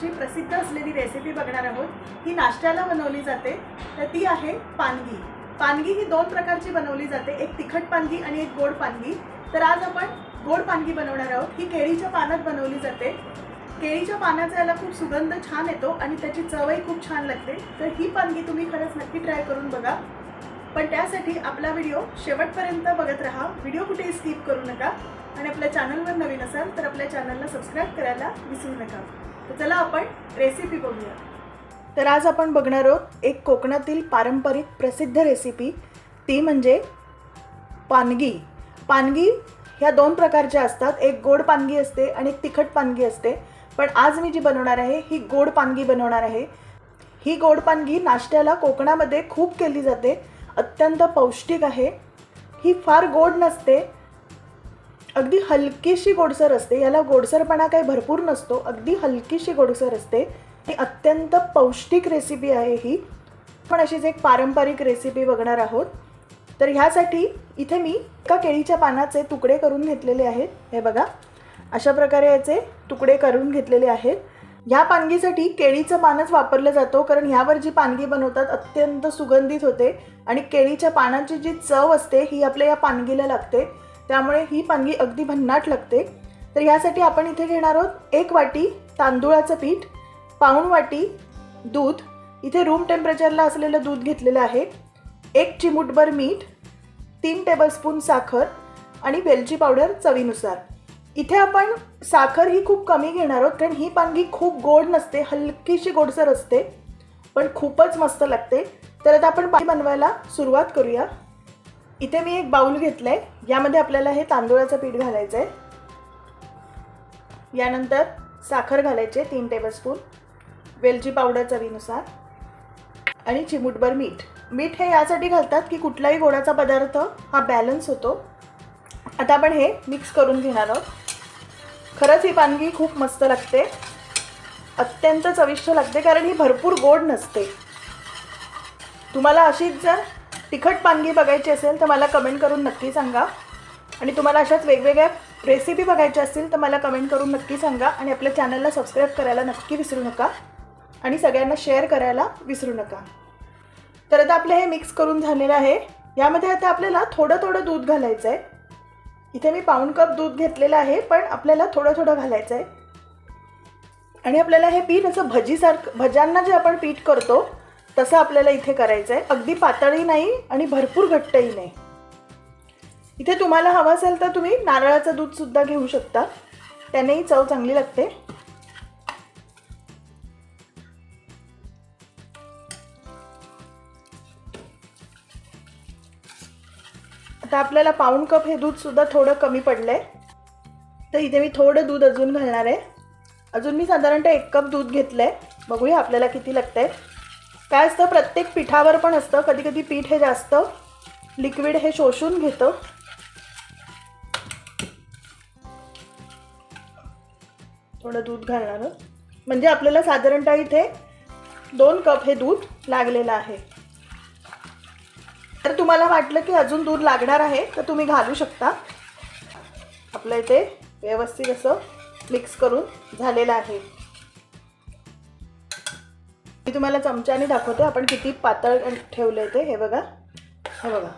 अशी प्रसिद्ध असलेली रेसिपी बघणार आहोत. ही नाश्त्याला बनवली जाते. तर ती आहे पानगी. पानगी ही दोन प्रकारची बनवली जाते. एक तिखट पानगी आणि एक गोड पानगी. तर आज आपण गोड पानगी बनवणार आहोत. ही केळीच्या पानात बनवली जाते. केळीच्या पानाचा याला खूप सुगंध छान येतो आणि त्याची चवही खूप छान लागते. तर ही पानगी तुम्ही खरंच नक्की ट्राय करून बघा. पण त्यासाठी आपला व्हिडिओ शेवटपर्यंत बघत राहा. व्हिडिओ कुठेही स्किप करू नका. आणि आपल्या चॅनलवर नवीन असाल तर आपल्या चॅनलला सबस्क्राईब करायला विसरू नका. तर चला आपण रेसिपी बघूया. तर आज आपण बघणार आहोत एक कोकणातील पारंपरिक प्रसिद्ध रेसिपी ती म्हणजे पानगी. पानगी ह्या दोन प्रकारच्या असतात. एक गोड पानगी असते आणि एक तिखट पानगी असते. पण आज मी जी बनवणार आहे ही गोड पानगी बनवणार आहे. ही गोड पानगी नाश्त्याला कोकणामध्ये खूप केली जाते. अत्यंत पौष्टिक आहे. ही फार गोड नसते अगदी हलकीशी गोडसर असते. याला गोडसरपणा काही भरपूर नसतो. अगदी हलकीशी गोडसर असते. ही अत्यंत पौष्टिक रेसिपी आहे ही. पण अशीच एक पारंपरिक रेसिपी बघणार आहोत. तर ह्यासाठी इथे मी एका केळीच्या पानाचे तुकडे करून घेतलेले आहेत. हे बघा. अशा प्रकारे याचे तुकडे करून घेतलेले आहेत. ह्या पानगीसाठी केळीचं पानच वापरलं जातो. कारण ह्यावर जी पानगी बनवतात अत्यंत सुगंधित होते. आणि केळीच्या पानाची जी चव असते ही आपल्या या पानगीला लागते. त्यामुळे ही पानगी अगदी भन्नाट लागते. तर ह्यासाठी आपण इथे घेणार आहोत एक वाटी तांदूळाचं पीठ पाऊण वाटी दूध. इथे रूम टेम्परेचरला असलेलं दूध घेतलेलं आहे. एक चिमूटभर मीठ तीन टेबलस्पून साखर आणि वेलची पावडर चवीनुसार. इथे आपण साखर ही खूप कमी घेणार आहोत कारण ही पानगी खूप गोड नसते हलकीशी गोडसर असते पण खूपच मस्त लागते. तर आता आपण पाणी बनवायला सुरुवात करूया. इथे मी एक बाऊल घेतलं आहे यामध्ये आपल्याला हे तांदूळाचं पीठ घालायचं आहे यानंतर साखर घालायचे तीन टेबलस्पून वेलची पावडर चवीनुसार. आणि चिमूटभर मीठ. मीठ हे यासाठी घालतात की कुठलाही गोडाचा पदार्थ हा बॅलन्स होतो. आता आपण हे मिक्स करून घेणार आहोत. खरंच ही पानगी खूप मस्त लागते. अत्यंत चविष्ट लागते कारण ही भरपूर गोड नसते. तुम्हाला अशीच जर तिखट पानगी बघायची असेल तर मला कमेंट करून नक्की सांगा. आणि तुम्हाला अशाच वेगवेगळ्या रेसिपी बघायच्या असतील तर मला कमेंट करून नक्की सांगा. आणि आपल्या चॅनलला सबस्क्राईब करायला नक्की विसरू नका. आणि सगळ्यांना शेअर करायला विसरू नका. तर आता आपलं हे मिक्स करून झालेलं आहे. यामध्ये आता आपल्याला थोडं थोडं दूध घालायचं आहे इथे मी पाऊण कप दूध घेतलेलं आहे पण आपल्याला थोडं थोडं घालायचं आहे आणि आपल्याला हे पीठ असं भजीसारखं भज्यांना जे आपण पीठ करतो तसं आपल्याला इथे करायचं आहे अगदी पातळी नाही आणि भरपूर घट्टही नाही. इथे तुम्हाला हवं असेल तर तुम्ही नारळाचं दूधसुद्धा घेऊ शकता. त्यानेही चव चांगली लागते. आता आपल्याला पाऊण कप हे दूधसुद्धा थोडं कमी पडलं आहे तर इथे मी थोडं दूध अजून घालणार आहे. अजून मी साधारणतः एक कप दूध घेतलं आहे बघूया आपल्याला किती लागतं आहे काय असतं प्रत्येक पिठावर पण असतं कधी कधी पीठ हे जास्त लिक्विड हे शोषून घेतं. थोडं दूध घालणार म्हणजे आपल्याला साधारणतः इथे दोन कप हे दूध लागलेलं आहे. तर तुम्हाला वाटलं की अजून दूध लागणार आहे तर तुम्ही घालू शकता. आपलं इथे व्यवस्थित असं मिक्स करून झालेलं आहे. मी तुम्हाला चमच्याने दाखवते. आपण किती पातळ ठेवलं ते हे बघा. हे बघा.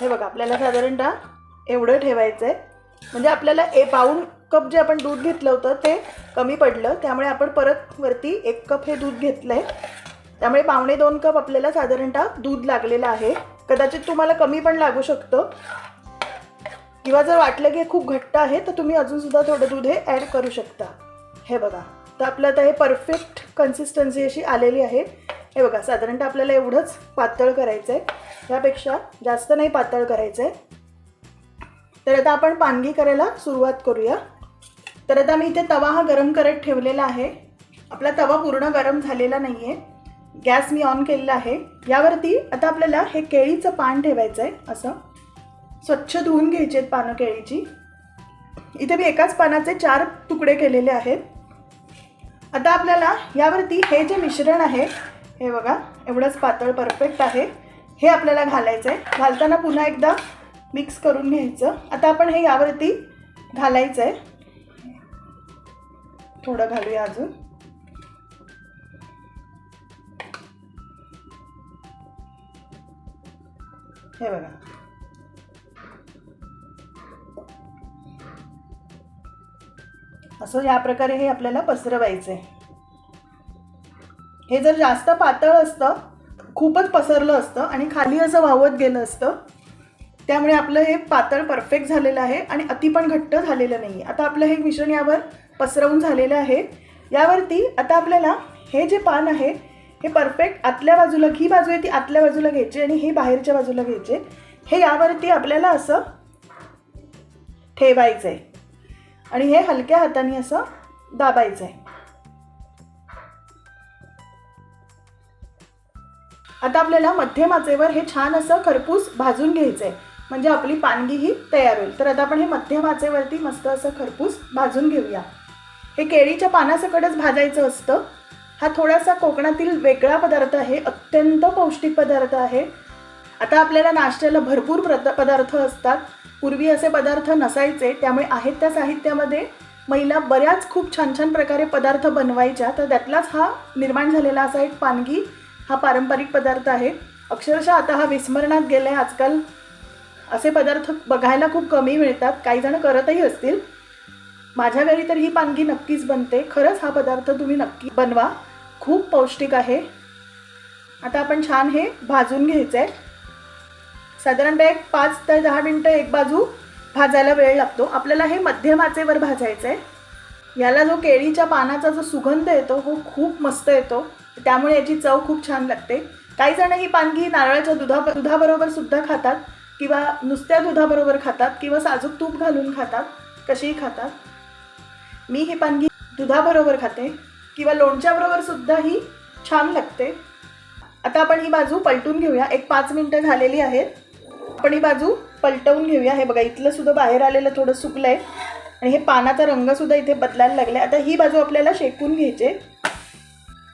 हे बघा आपल्याला साधारणतः एवढं ठेवायचं आहे म्हणजे आपल्याला ए पाऊण कप जे आपण दूध घेतलं होतं ते कमी पडलं. त्यामुळे आपण परत वरती एक कप हे दूध घेतलं आहे त्यामुळे पावणे दोन कप आपल्याला साधारणतः दूध लागलेलं आहे. कदाचित तुम्हाला कमी पण लागू शकतं. किंवा जर वाटलं की खूप घट्ट आहे तर तुम्ही अजूनसुद्धा थोडं दूध हे ॲड करू शकता. हे बघा तर आपलं आता हे परफेक्ट कन्सिस्टन्सी अशी आलेली आहे. हे बघा साधारणतः आपल्याला एवढंच पातळ करायचं आहे त्यापेक्षा जास्त नाही पातळ करायचं आहे तर आता आपण पानगी करायला सुरुवात करूया. तर आता मी इथे तवा हा गरम करत ठेवलेला आहे. आपला तवा पूर्ण गरम झालेला नाही आहे गॅस मी ऑन केलेला आहे. यावरती आता आपल्याला हे केळीचं पान ठेवायचं आहे असं. स्वच्छ धुवून घ्यायचे आहेत पानं केळीची. इथे मी एकाच पानाचे चार तुकडे केलेले आहेत. आता आपल्याला यावरती हे जे मिश्रण आहे हे बघा एवढंच पातळ परफेक्ट आहे. हे आपल्याला घालायचं आहे घालताना पुन्हा एकदा मिक्स करून घ्यायचं. आता आपण हे यावरती घालायचं आहे थोडं घालूया अजून. हे बघा. असं या प्रकारे हे आपल्याला पसरवायचं आहे हे जर जास्त पातळ असतं खूपच पसरलं असतं आणि खाली असं वाहवत गेलं असतं त्यामुळे आपलं हे पातळ परफेक्ट झालेलं आहे आणि अति पण घट्ट झालेलं नाही आता आपलं हे मिश्रण यावर पसरवून झालेलं आहे. यावरती आता आपल्याला हे जे पान आहे हे परफेक्ट आतल्या बाजूला ही बाजू आहे ती आतल्या बाजूला घ्यायची आणि हे बाहेरच्या बाजूला घ्यायचे. हे यावरती आपल्याला असं ठेवायचं आहे आणि हे हलक्या हाताने असं दाबायचं आहे आता आपल्याला मध्यमाचेवर हे छान असं खरपूस भाजून घ्यायचं आहे म्हणजे आपली पानगी ही तयार होईल. तर आता आपण हे मध्यमाचेवरती मस्त असं खरपूस भाजून घेऊया. हे केळीच्या पानासकटच भाजायचं असतं. हा थोडासा कोकणातील वेगळा पदार्थ आहे. अत्यंत पौष्टिक पदार्थ आहे. आता आपल्याला नाश्त्याला भरपूर प्रद पदार्थ असतात. पूर्वी असे पदार्थ नसायचे. त्यामुळे आहेत त्या साहित्यामध्ये महिला बऱ्याच खूप छान छान प्रकारे पदार्थ बनवायच्या. तर त्यातलाच हा निर्माण झालेला असा एक पानगी हा पारंपरिक पदार्थ आहे. अक्षरशः आता हा विस्मरणात गेला आहे आजकाल असे पदार्थ बघायला खूप कमी मिळतात. काही जण करतही असतील. माझ्या घरी तर ही पानगी नक्कीच बनते. खरंच हा पदार्थ तुम्ही नक्की बनवा. खूप पौष्टिक आहे. आता आपण छान हे भाजून घ्यायचं आहे साधारणतः एक पाच ते दहा मिनटं एक बाजू भाजायला वेळ लागतो. आपल्याला हे मध्यम आचेवर भाजायचं आहे याला जो केळीच्या पानाचा जो सुगंध येतो हो खूप मस्त येतो. त्यामुळे याची चव खूप छान लागते. काही जण ही पानगी नारळाच्या दुधा दुधाबरोबर सुद्धा खातात किंवा नुसत्या दुधाबरोबर खातात किंवा साजूक तूप घालून खातात कशीही खातात. मी ही पानगी दुधाबरोबर खाते किंवा लोणच्याबरोबर सुद्धा ही छान लागते. आता आपण ही बाजू पलटून घेऊया. एक पाच मिनटं झालेली आहेत. आपण ही बाजू पलटवून घेऊया. हे बघा इथलं सुद्धा बाहेर आलेलं थोडं सुकलं आहे आणि हे पानाचा रंगसुद्धा इथे बदलायला लागला आता ही बाजू आपल्याला शेकून घ्यायचे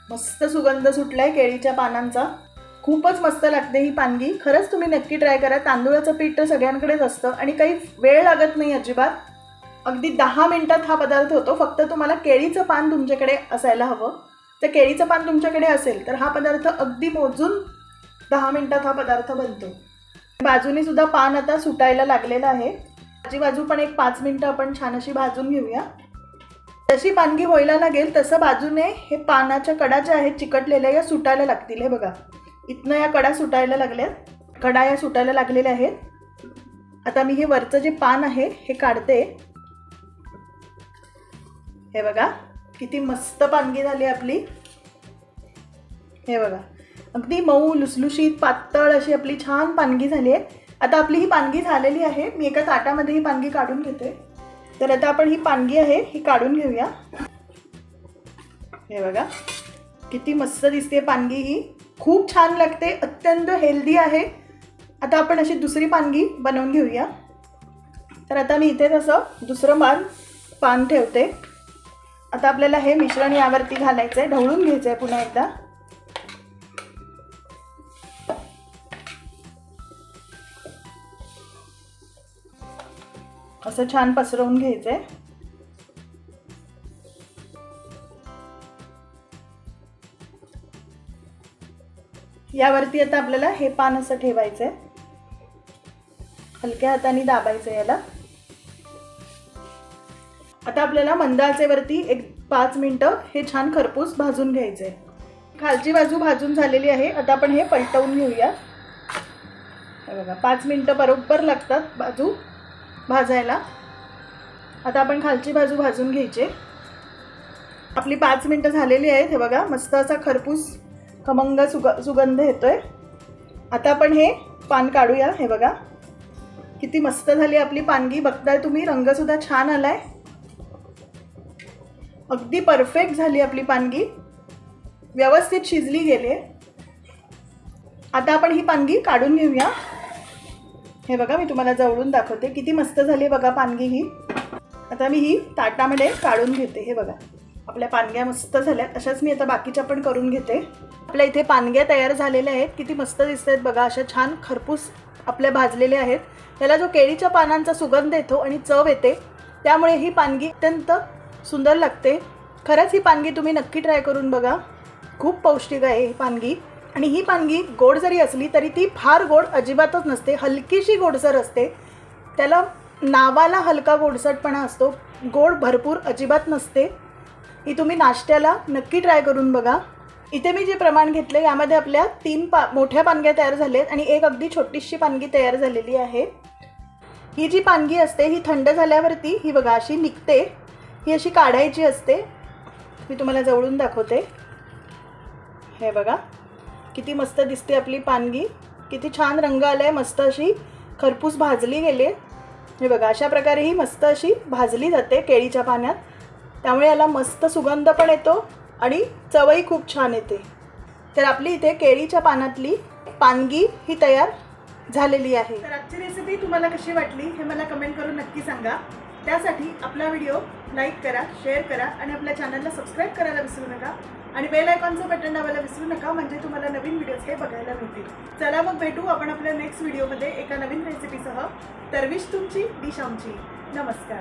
मस्त सुगंध सुटला आहे केळीच्या पानांचा. खूपच मस्त लागते ही पानगी. खरंच तुम्ही नक्की ट्राय करा. तांदूळाचं पीठ तर सगळ्यांकडेच असतं आणि काही वेळ लागत नाही अजिबात. अगदी दहा मिनटात हा पदार्थ होतो. फक्त तुम्हाला केळीचं पान तुमच्याकडे असायला हवं. तर केळीचं पान तुमच्याकडे असेल तर हा पदार्थ अगदी मोजून दहा मिनटात हा पदार्थ बनतो. बाजूने सुद्धा पान आता सुटायला लागलेलं आहे. आजूबाजू बाजू पण एक पाच मिनटं आपण छान अशी भाजून घेऊया. जशी पानगी व्हायला लागेल तसं बाजूने हे पानाच्या कडा ज्या आहेत चिकटलेल्या या सुटायला लागतील. हे बघा इथनं या कडा सुटायला लागल्यात कडा या सुटायला लागलेल्या आहेत. आता मी हे वरचं जे पान आहे हे काढते. हे बघा किती मस्त पानगी झाली आपली. हे बघा अगदी मऊ लुसलुशीत पातळ अशी आपली छान पानगी झाली आहे. आता आपली ही पानगी झालेली आहे. मी एका ताटामध्ये ही पानगी काढून घेते. तर आता आपण ही पानगी आहे ही काढून घेऊया. हे बघा. किती मस्त दिसते पानगी ही. खूप छान लागते अत्यंत हेल्दी आहे. आता आपण अशी दुसरी पानगी बनवून घेऊया. तर आता मी इथे तसं दुसरं मान पान ठेवते. आता आपल्याला हे मिश्रण यावरती घालायचं आहे ढवळून घ्यायचं आहे पुन्हा एकदा. असं छान पसरवून घ्यायचं आहे यावरती आता आपल्याला हे पान असं ठेवायचं आहे हलक्या हाताने दाबायचं याला. आता आपल्याला मंद आचेवरती एक पाच मिनटं हे छान खरपूस भाजून घ्यायचं आहे खालची बाजू भाजून झालेली आहे. आता आपण हे पलटवून घेऊया. बघा पाच मिनटं बरोबर लागतात बाजू. भाजायला. आता आपण खालची बाजू भाजून घ्यायची. आपली पाच मिनटं झालेली आहेत हे बघा मस्त असा खरपूस खमंग सुग सुगंध येतो आहे आता आपण हे पान काढूया हे बघा. किती मस्त झाली आपली पानगी. बघताय तुम्ही रंगसुद्धा छान आलाय. अगदी परफेक्ट झाली आपली पानगी. व्यवस्थित शिजली गेली आता आपण ही पानगी काढून घेऊया. हे बघा मी तुम्हाला जवळून दाखवते. किती मस्त झाली बघा पानगी ही. आता मी ही ताटामध्ये काढून घेते. हे बघा आपल्या पानग्या मस्त झाल्यात अशाच मी आता बाकीच्या पण करून घेते. आपल्या इथे पानग्या तयार झालेल्या आहेत. किती मस्त दिसत आहेत बघा. अशा छान खरपूस आपल्या भाजलेल्या आहेत. त्याला जो केळीच्या पानांचा सुगंध येतो आणि चव येते त्यामुळे ही पानगी अत्यंत सुंदर लागते. खरंच ही पानगी तुम्ही नक्की ट्राय करून बघा. खूप पौष्टिक आहे ही पानगी. आणि ही पानगी गोड जरी असली तरी ती फार गोड अजिबातच नसते. हलकीशी गोडसर असते. त्याला नावाला हलका गोडसटपणा असतो. गोड भरपूर अजिबात नसते. ही तुम्ही नाश्त्याला नक्की ट्राय करून बघा. इथे मी जे प्रमाण घेतले यामध्ये आपल्या तीन पा मोठ्या पानग्या तयार झाल्यात आणि एक अगदी छोटीशी पानगी तयार झालेली आहे. ही जी पानगी असते ही थंड झाल्यावरती ही बघा अशी निघते. ही अशी काढायची असते. मी तुम्हाला जवळून दाखवते. हे बघा. किती मस्त दिसते आपली पानगी. किती छान रंग आला आहे मस्त अशी खरपूस भाजली गेली. आहे हे बघा अशा प्रकारे ही मस्त अशी भाजली जाते केळीच्या पाण्यात त्यामुळे याला मस्त सुगंध पण येतो आणि चवही खूप छान येते. तर आपली इथे केळीच्या पानातली पानगी ही तयार झालेली आहे. तर आजची रेसिपी तुम्हाला कशी वाटली हे मला कमेंट करून नक्की सांगा. त्यासाठी आपला व्हिडिओ लाईक करा शेअर करा आणि आपल्या चॅनलला सबस्क्राईब करायला विसरू नका. आणि बेल आयकॉनचं बटन दाबायला विसरू नका म्हणजे तुम्हाला नवीन व्हिडिओज हे बघायला मिळतील. चला मग भेटू आपण आपल्या नेक्स्ट व्हिडिओमध्ये एका नवीन रेसिपीसह तरविश तुमची डिश आमची. नमस्कार.